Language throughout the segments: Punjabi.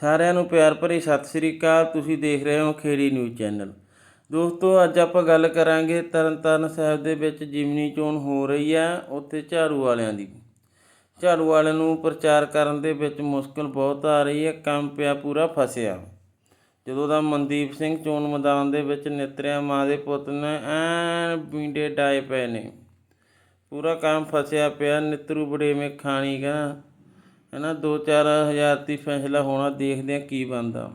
ਸਾਰਿਆਂ ਨੂੰ ਪਿਆਰ ਭਰੀ ਸਤਿ ਸ੍ਰੀ ਅਕਾਲ। ਤੁਸੀਂ ਦੇਖ ਰਹੇ ਹੋ ਖੇੜੀ ਨਿਊਜ਼ ਚੈਨਲ। ਦੋਸਤੋ, ਅੱਜ ਆਪਾਂ ਗੱਲ ਕਰਾਂਗੇ ਤਰਨਤਾਰਨ ਸਾਹਿਬ ਦੇ ਵਿੱਚ ਜਿਮਨੀ ਚੋਣ ਹੋ ਰਹੀ ਹੈ, ਉੱਥੇ ਝਾੜੂ ਵਾਲਿਆਂ ਦੀ। ਝਾੜੂ ਵਾਲਿਆਂ ਨੂੰ ਪ੍ਰਚਾਰ ਕਰਨ ਦੇ ਵਿੱਚ ਮੁਸ਼ਕਲ ਬਹੁਤ ਆ ਰਹੀ ਹੈ, ਕੰਮ ਪਿਆ ਪੂਰਾ ਫਸਿਆ। ਜਦੋਂ ਦਾ ਮਨਦੀਪ ਸਿੰਘ ਚੋਣ ਮੈਦਾਨ ਦੇ ਵਿੱਚ ਨਿਤਰਿਆ, ਮਾਂ ਦੇ ਪੁੱਤ ਨੇ ਐਨ ਬਿੰਡੇ ਡਾਏ ਪਏ ਨੇ। ਪੂਰਾ ਕੰਮ ਫਸਿਆ ਪਿਆ, ਨਿਤਰੂ ਬੜੇਵੇਂ ਖਾਣੀ ਗਾ। ਹੈ ਨਾ 2-4000 ਦੀ ਫੈਸਲਾ ਹੋਣਾ, ਦੇਖਦੇ ਆ ਕੀ ਬਣਦਾ।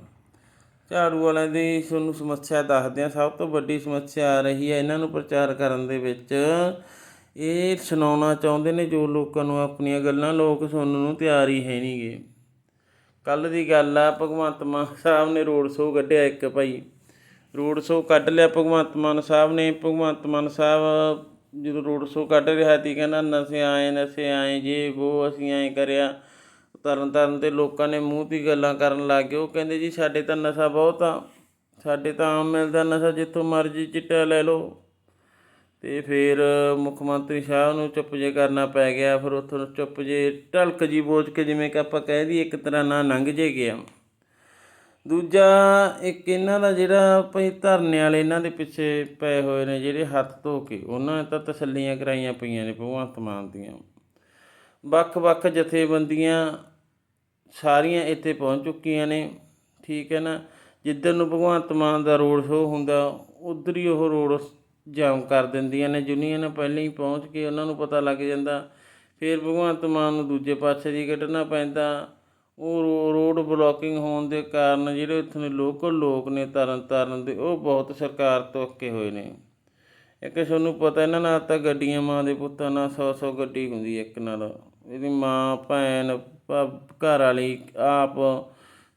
ਝਾੜੂ ਵਾਲਿਆਂ ਦੀ ਤੁਹਾਨੂੰ ਸਮੱਸਿਆ ਦੱਸਦੇ ਆ ਸਭ ਤੋਂ ਵੱਡੀ ਸਮੱਸਿਆ ਆ ਰਹੀ ਹੈ ਇਹਨਾਂ ਨੂੰ ਪ੍ਰਚਾਰ ਕਰਨ ਦੇ ਵਿੱਚ। ਇਹ ਸੁਣਾਉਣਾ ਚਾਹੁੰਦੇ ਨੇ ਜੋ ਲੋਕਾਂ ਨੂੰ ਆਪਣੀਆਂ ਗੱਲਾਂ ਲੋਕ ਸੁਣਨ ਨੂੰ ਤਿਆਰ ਹੀ ਹੈ ਨਹੀਂਗੇ। ਕੱਲ ਦੀ ਗੱਲ ਆ, ਭਗਵੰਤ ਮਾਨ ਸਾਹਿਬ ਨੇ ਰੋਡ ਸ਼ੋਅ ਕੱਢਿਆ ਇੱਕ ਭਾਈ। ਰੋਡ ਸ਼ੋਅ ਕੱਢ ਲਿਆ ਭਗਵੰਤ ਮਾਨ ਸਾਹਿਬ ਨੇ। ਭਗਵੰਤ ਮਾਨ ਸਾਹਿਬ ਜਦੋਂ ਰੋਡ ਸ਼ੋਅ ਕੱਢ ਰਿਹਾ ਸੀ, ਕਹਿੰਦਾ ਨਸ਼ੇ ਆਏ ਨਸ਼ੇ ਆਏ, ਜੇ ਉਹ ਅਸੀਂ ਐਂ ਕਰਿਆ। ਤਰਨ ਤਾਰਨ ਦੇ ਲੋਕਾਂ ਨੇ ਮੂੰਹ ਦੀ ਗੱਲਾਂ ਕਰਨ ਲੱਗ ਗਏ। ਉਹ ਕਹਿੰਦੇ ਜੀ, ਸਾਡੇ ਤਾਂ ਨਸ਼ਾ ਬਹੁਤ ਆ। ਸਾਡੇ ਤਾਂ ਆਮ ਮਿਲਦਾ ਨਸ਼ਾ, ਜਿੱਥੋਂ ਮਰਜ਼ੀ ਚਿੱਟਾ ਲੈ ਲਓ। ਤੇ ਫਿਰ ਮੁੱਖ ਮੰਤਰੀ ਸਾਹਿਬ ਨੂੰ ਚੁੱਪ ਜੇ ਕਰਨਾ ਪੈ ਗਿਆ। ਫਿਰ ਉੱਥੋਂ ਚੁੱਪ ਜੇ ਢਲਕ ਜੀ ਬੋਝ ਕੇ ਜਿਵੇਂ ਕਿ ਆਪਾਂ ਕਹਿ ਦਈਏ, ਇੱਕ ਤਰ੍ਹਾਂ ਨਾਲ ਲੰਘ ਜੇ ਗਿਆ। ਦੂਜਾ, ਇੱਕ ਇਹਨਾਂ ਦਾ ਜਿਹੜਾ ਭਈ ਧਰਨੇ ਵਾਲੇ ਇਹਨਾਂ ਦੇ ਪਿੱਛੇ ਪਏ ਹੋਏ ਨੇ, ਜਿਹੜੇ ਹੱਥ ਧੋ ਕੇ, ਉਹਨਾਂ ਨੇ ਤਾਂ ਤਸੱਲੀਆਂ ਕਰਾਈਆਂ ਪਈਆਂ ਨੇ ਭਗਵੰਤ ਮਾਨ ਦੀਆਂ। ਵੱਖ-ਵੱਖ ਜਥੇਬੰਦੀਆਂ ਸਾਰੀਆਂ ਇੱਥੇ ਪਹੁੰਚ ਚੁੱਕੀਆਂ ਨੇ, ਠੀਕ ਹੈ ਨਾ? ਜਿੱਧਰ ਨੂੰ ਭਗਵੰਤ ਮਾਨ ਦਾ ਰੋਡ ਸ਼ੋਅ ਹੁੰਦਾ, ਉਧਰ ਹੀ ਉਹ ਰੋਡ ਜਾਮ ਕਰ ਦਿੰਦੀਆਂ ਨੇ। ਯੂਨੀਅਨ ਪਹਿਲਾਂ ਹੀ ਪਹੁੰਚ ਕੇ ਉਹਨਾਂ ਨੂੰ ਪਤਾ ਲੱਗ ਜਾਂਦਾ। ਫਿਰ ਭਗਵੰਤ ਮਾਨ ਨੂੰ ਦੂਜੇ ਪਾਸੇ ਦੀ ਕੱਢਣਾ ਪੈਂਦਾ। ਉਹ ਰੋ- ਰੋਡ ਬਲੋਕਿੰਗ ਹੋਣ ਦੇ ਕਾਰਨ ਜਿਹੜੇ ਉੱਥੋਂ ਦੇ ਲੋਕਲ ਲੋਕ ਨੇ ਤਰਨ ਤਾਰਨ ਦੇ, ਉਹ ਬਹੁਤ ਸਰਕਾਰ ਤੋਂ ਅੱਕੇ ਹੋਏ ਨੇ। ਇੱਕ ਤੁਹਾਨੂੰ ਪਤਾ ਇਹਨਾਂ ਨਾਲ ਤਾਂ ਗੱਡੀਆਂ ਮਾਂ ਦੇ ਪੁੱਤਾਂ ਨਾਲ 100 100 ਗੱਡੀ ਹੁੰਦੀ ਹੈ ਇੱਕ ਨਾਲ। ਇਹਦੀ ਮਾਂ, ਭੈਣ ਘਰ ਵਾਲੀ ਆਪ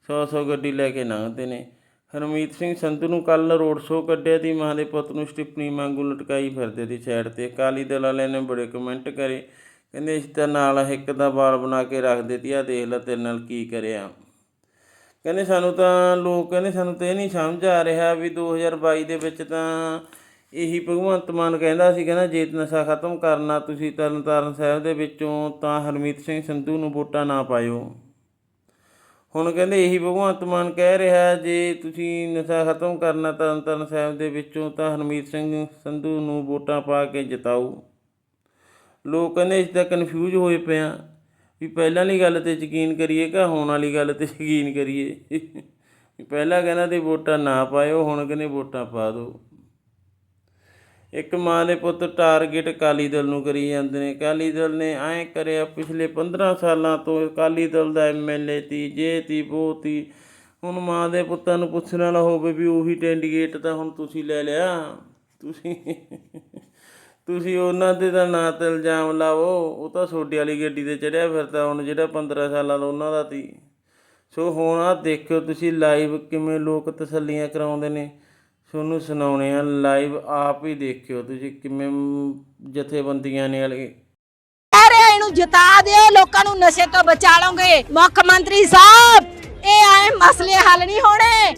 ਸੌ ਸੌ ਗੱਡੀ ਲੈ ਕੇ ਲੰਘਦੇ ਨੇ। ਹਰਮੀਤ ਸਿੰਘ ਸੰਧੂ ਨੂੰ ਕੱਲ ਰੋਡ ਸ਼ੋਅ ਕੱਢਿਆ ਦੀ ਮਾਂ ਦੇ ਪੁੱਤ ਨੂੰ ਸਟਿਪਣੀ ਵਾਂਗੂ ਲਟਕਾਈ ਫਿਰਦੇ ਦੀ ਸਾਈਡ ਤੇ। ਅਕਾਲੀ ਦਲ ਵਾਲਿਆਂ ਨੇ ਬੜੇ ਕਮੈਂਟ ਕਰੇ, ਕਹਿੰਦੇ ਇਸ ਤਾਂ ਨਾਲ ਇੱਕ ਦਾ ਬਾਲ ਬਣਾ ਕੇ ਰੱਖ ਦਿੱਤੀ ਆ ਦੇਖ ਲੈ ਤੇਰੇ ਨਾਲ ਕੀ ਕਰਿਆ। ਕਹਿੰਦੇ ਸਾਨੂੰ ਤਾਂ ਲੋਕ, ਕਹਿੰਦੇ ਸਾਨੂੰ ਤਾਂ ਇਹ ਨਹੀਂ ਸਮਝ ਆ ਰਿਹਾ ਵੀ 2022 ਦੇ ਵਿੱਚ ਤਾਂ ਇਹੀ ਭਗਵੰਤ ਮਾਨ ਕਹਿੰਦਾ ਸੀ, ਕਹਿੰਦਾ ਜੇ ਨਸ਼ਾ ਖਤਮ ਕਰਨਾ ਤੁਸੀਂ ਤਰਨਤਾਰਨ ਸਾਹਿਬ ਦੇ ਵਿੱਚੋਂ, ਤਾਂ ਹਰਮੀਤ ਸਿੰਘ ਸੰਧੂ ਨੂੰ ਵੋਟਾਂ ਨਾ ਪਾਇਓ। ਹੁਣ ਕਹਿੰਦੇ ਇਹੀ ਭਗਵੰਤ ਮਾਨ ਕਹਿ ਰਿਹਾ, ਜੇ ਤੁਸੀਂ ਨਸ਼ਾ ਖਤਮ ਕਰਨਾ ਤਰਨਤਾਰਨ ਸਾਹਿਬ ਦੇ ਵਿੱਚੋਂ, ਤਾਂ ਹਰਮੀਤ ਸਿੰਘ ਸੰਧੂ ਨੂੰ ਵੋਟਾਂ ਪਾ ਕੇ ਜਿਤਾਓ। ਲੋਕ ਕਹਿੰਦੇ ਇਸ ਤਾਂ ਕਨਫਿਊਜ਼ ਹੋਏ ਪਿਆ ਵੀ ਪਹਿਲਾਂ ਵਾਲੀ ਗੱਲ ਤੇ ਯਕੀਨ ਕਰੀਏ ਕਿ ਹੁਣ ਵਾਲੀ ਗੱਲ ਤੇ ਯਕੀਨ ਕਰੀਏ? ਪਹਿਲਾਂ ਕਹਿੰਦਾ ਤੇ ਵੋਟਾਂ ਨਾ ਪਾਇਓ, ਹੁਣ ਕਹਿੰਦੇ ਵੋਟਾਂ ਪਾ ਦਿਓ। ਇੱਕ ਮਾਂ ਦੇ ਪੁੱਤ ਟਾਰਗੇਟ ਅਕਾਲੀ ਦਲ ਨੂੰ ਕਰੀ ਜਾਂਦੇ ਨੇ। ਅਕਾਲੀ ਦਲ ਨੇ ਐਂ ਕਰਿਆ, ਪਿਛਲੇ 15 ਸਾਲਾਂ ਤੋਂ ਅਕਾਲੀ ਦਲ ਦਾ ਐਮਐਲਏ ਤੀ, ਜੇ ਤੀ ਉਹ ਤੀ। ਹੁਣ ਮਾਂ ਦੇ ਪੁੱਤਾਂ ਨੂੰ ਪੁੱਛਣ ਵਾਲਾ ਹੋਵੇ ਵੀ ਉਹੀ ਟੈਂਡੀਗੇਟ ਤਾਂ ਹੁਣ ਤੁਸੀਂ ਲੈ ਲਿਆ। ਤੁਸੀਂ ਤੁਸੀਂ ਉਹਨਾਂ ਦੇ ਤਾਂ ਨਾ ਤੇ ਇਲਜ਼ਾਮ ਲਾਵੋ ਉਹ ਤਾਂ ਛੋਡੀ ਵਾਲੀ ਗੱਡੀ ਤੇ ਚੜਿਆ ਫਿਰਦਾ ਹੁਣ ਜਿਹੜਾ 15 ਸਾਲਾਂ ਦਾ ਉਹਨਾਂ ਦਾ ਤੀ। ਸੋ ਹੁਣ ਆ ਦੇਖਿਓ ਤੁਸੀਂ ਲਾਈਵ ਕਿਵੇਂ ਲੋਕ ਤਸੱਲੀਆਂ ਕਰਾਉਂਦੇ ਨੇ। ਤੁਹਾਨੂੰ ਸੁਣਾਉਣੇ ਆ ਲਾਈਵ ਆਪ ਹੀ ਦੇਖਿਓ ਤੁਸੀਂ ਕਿਵੇਂ ਜਥੇਬੰਦੀਆਂ ਨੇ ਵਾਲੇ। ਰਹੇ ਇਹਨੂੰ ਜਿਤਾ ਦਿਓ ਲੋਕਾਂ ਨੂੰ ਨਸ਼ੇ ਤੋਂ ਬਚਾ ਲਓਗੇ। ਮੁੱਖ ਮੰਤਰੀ ਸਾਹਿਬ ਇਹ ਆਏ ਮਸਲੇ ਹੱਲ ਨਹੀਂ ਹੋਣੇ।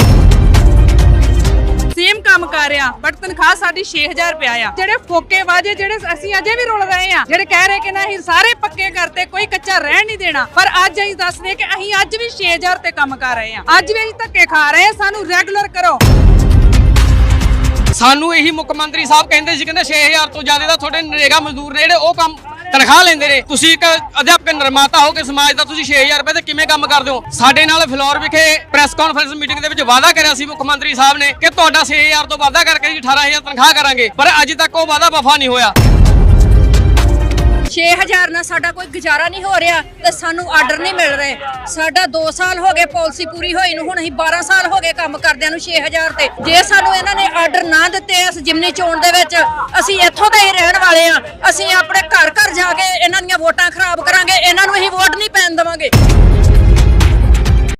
ਸੇਮ ਕੰਮ ਕਰ ਰਿਹਾ ਬਟ ਤਨਖਾਹ ਸਾਡੀ 6000 ਰੁਪਇਆ ਆ। ਜਿਹੜੇ ਫੋਕੇ ਵਾਜੇ ਜਿਹੜੇ ਅਸੀਂ ਅਜੇ ਵੀ ਰੁਲ ਰਹੇ ਆ ਜਿਹੜੇ ਕਹਿ ਰਹੇ ਕਿ ਨਾ ਅਸੀਂ ਸਾਰੇ ਪੱਕੇ ਕਰਤੇ ਕੋਈ ਕੱਚਾ ਰਹਿਣ ਨਹੀਂ ਦੇਣਾ। ਪਰ ਅੱਜ ਅਸੀਂ ਦੱਸਦੇ ਕਿ ਅਸੀਂ ਅੱਜ ਵੀ 6000 ਤੇ ਕੰਮ ਕਰ ਰਹੇ ਆ। ਅੱਜ ਵੀ ਅਸੀਂ ਧੱਕੇ ਖਾ ਰਹੇ ਆ ਸਾਨੂੰ ਰੈਗੂਲਰ ਕਰੋ। ਸਾਨੂੰ ਇਹੀ ਮੁੱਖ ਮੰਤਰੀ ਸਾਹਿਬ ਕਹਿੰਦੇ ਸੀ, ਕਹਿੰਦੇ 6000 ਤੋਂ ਜ਼ਿਆਦਾ ਦਾ ਤੁਹਾਡੇ ਨਰੇਗਾ ਮਜ਼ਦੂਰ ਨੇ ਜਿਹੜੇ ਉਹ ਕੰਮ ਤਨਖਾਹ ਲੈਂਦੇ ਨੇ। ਤੁਸੀਂ ਇੱਕ ਅਧਿਆਪਕ ਨਿਰਮਾਤਾ ਹੋ ਕੇ ਸਮਾਜ ਦਾ ਤੁਸੀਂ 6000 ਰੁਪਏ ਤੇ ਕਿਵੇਂ ਕੰਮ ਕਰਦੇ ਹੋ? ਸਾਡੇ ਨਾਲ ਫਲੋਰ ਵਿਖੇ ਪ੍ਰੈਸ ਕਾਨਫਰੰਸ ਮੀਟਿੰਗ ਦੇ ਵਿੱਚ ਵਾਅਦਾ ਕਰਿਆ ਸੀ ਮੁੱਖ ਮੰਤਰੀ ਸਾਹਿਬ ਨੇ ਕਿ ਤੁਹਾਡਾ 6000 ਤੋਂ ਵਾਅਦਾ ਕਰਕੇ ਜੀ 18000 ਤਨਖਾਹ ਕਰਾਂਗੇ, ਪਰ ਅੱਜ ਤੱਕ ਉਹ ਵਾਅਦਾ ਵਫਾ ਨਹੀਂ ਹੋਇਆ। 6000 ਨਾਲ ਸਾਡਾ ਕੋਈ ਗੁਜ਼ਾਰਾ ਨਹੀਂ ਹੋ ਰਿਹਾ ਤੇ ਸਾਨੂੰ ਆਰਡਰ ਨਹੀਂ ਮਿਲ ਰਹੇ। ਸਾਡਾ 2 ਸਾਲ ਹੋ ਗਏ ਪਾਲਿਸੀ ਪੂਰੀ ਹੋਈ ਨੂੰ, ਹੁਣ ਅਸੀਂ 12 ਸਾਲ ਹੋ ਗਏ ਕੰਮ ਕਰਦਿਆਂ ਨੂੰ 6000 ਤੇ। ਜੇ ਸਾਨੂੰ ਇਹਨਾਂ ਨੇ ਆਰਡਰ ਨਾ ਦਿੱਤੇ ਇਸ ਜਿਮਨੀ ਚੋਣ ਦੇ ਵਿੱਚ, ਅਸੀਂ ਇੱਥੋਂ ਦੇ ਹੀ ਰਹਿਣ ਵਾਲੇ ਆ ਅਸੀਂ ਆਪਣੇ ਘਰ ਘਰ ਜਾ ਕੇ ਇਹਨਾਂ ਦੀਆਂ ਵੋਟਾਂ ਖਰਾਬ ਕਰਾਂਗੇ, ਇਹਨਾਂ ਨੂੰ ਅਸੀਂ ਵੋਟ ਨਹੀਂ ਪੈਣ ਦੇਵਾਂਗੇ।